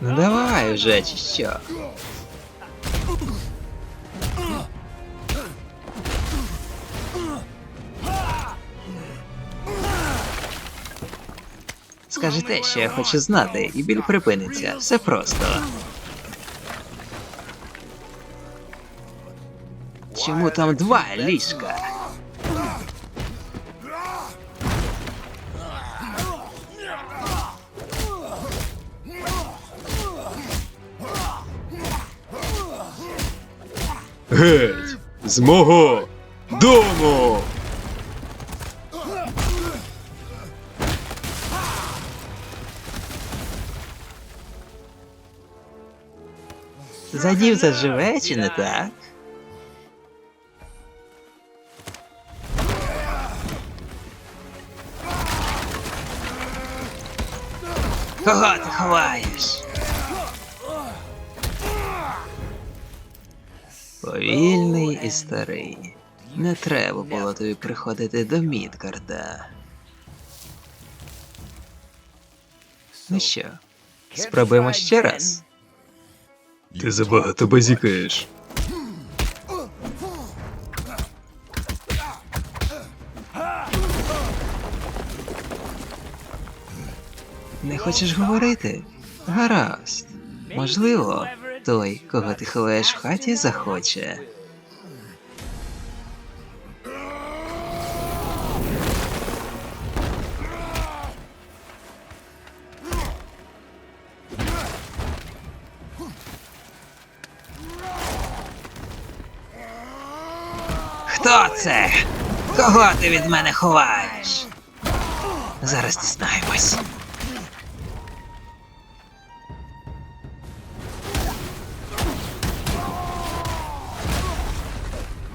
Ну давай вже, чи що? Скажи те, що я хочу знати, і біль припиниться. Все просто. Чому там два ліжка? Геть! З мого дому! Задів заживе, чи не так? Кого ти ховаєш? Повільний і старий. Не треба було тобі приходити до Мідгарда. Ну що, спробуємо ще раз? Ти забагато базікаєш. Не хочеш говорити? Гаразд. Можливо, той, кого ти ховаєш в хаті, захоче. Хто це? Кого ти від мене ховаєш? Зараз дізнаємось.